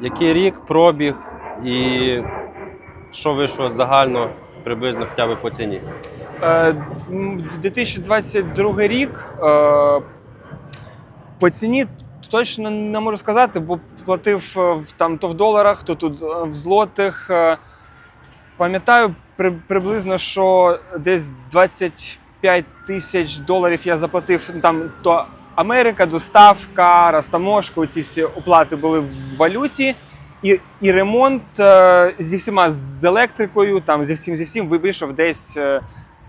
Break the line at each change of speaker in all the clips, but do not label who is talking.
Який рік, пробіг і що вийшло загально приблизно хоча б по ціні?
Е, 2022 рік е, по ціні точно не можу сказати, бо платив е, там то в доларах, то тут е, в злотих. Е, Пам'ятаю при, приблизно, що десь 25 тисяч доларів я заплатив ну, там то Америка, доставка, розтаможка, ці всі оплати були в валюті. І, і ремонт е, зі всіма з електрикою, там зі всім зі всім вийшов десь е,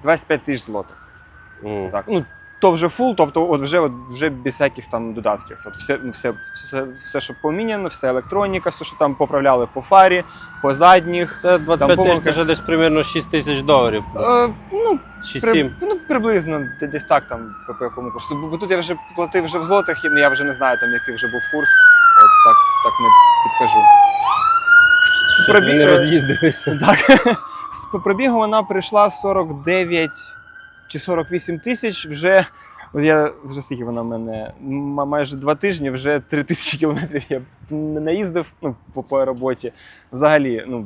25 тисяч злотих.
Mm.
Так, ну то вже фул, тобто от вже от вже без всяких там додатків. От все, ну, все, все, все, що поміняно, все електроніка, все, що там поправляли по фарі, по задніх.
Це 25 тисяч, це вже десь примерно 6 тисяч доларів.
Е, ну,
Чи
при, ну, приблизно десь так там по, якому курсу. Бо, тут я вже платив вже в злотих, і я вже не знаю, там який вже був курс. От так, так не підкажу.
Щось
Пробіг-
вони роз'їздилися.
Так. З пробігу вона прийшла 49 чи 48 тисяч. Вже от я вже скільки вона в мене майже два тижні, вже 3 тисячі кілометрів я не наїздив ну, по, по роботі. Взагалі, ну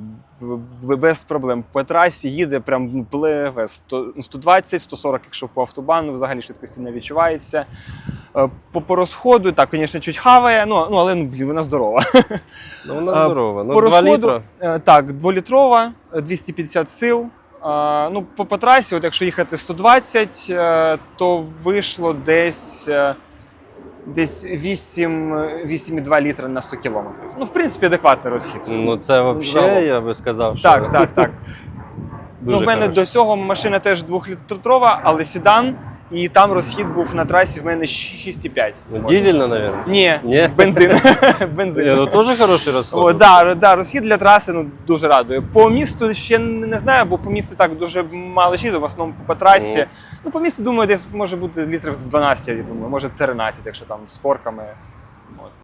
без проблем. По трасі їде прям ну, плеве 100, ну, 120, 140, якщо по автобану, взагалі швидкості не відчувається. Е, По, по розходу, так, звісно, чуть хаває, ну, ну але ну, блін, вона здорова.
Ну, вона здорова. Ну,
по
2
розходу,
літра.
е, так, дволітрова, е, 250 сил. Ну, по, по трасі, от якщо їхати 120, е, то вийшло десь, е, десь 8, е, 8,2 літра на 100 кілометрів. Ну, в принципі, адекватний розхід.
Ну це взагалі, я би сказав, що
так, так, так.
дуже
ну, в мене
хорош.
до цього машина теж 2-літрова, але седан, і там розхід був на трасі в мене 6,5.
Ну, Дізельна, мабуть.
Ні,
Ні?
бензин. бензин.
Ні, ну теж хороший розход.
О, да, да, розхід для траси ну, дуже радує. По місту ще не знаю, бо по місту так дуже мало їздив, в основному по трасі.
Mm.
Ну, по місту, думаю, десь може бути літрів 12, я думаю, може 13, якщо там з корками.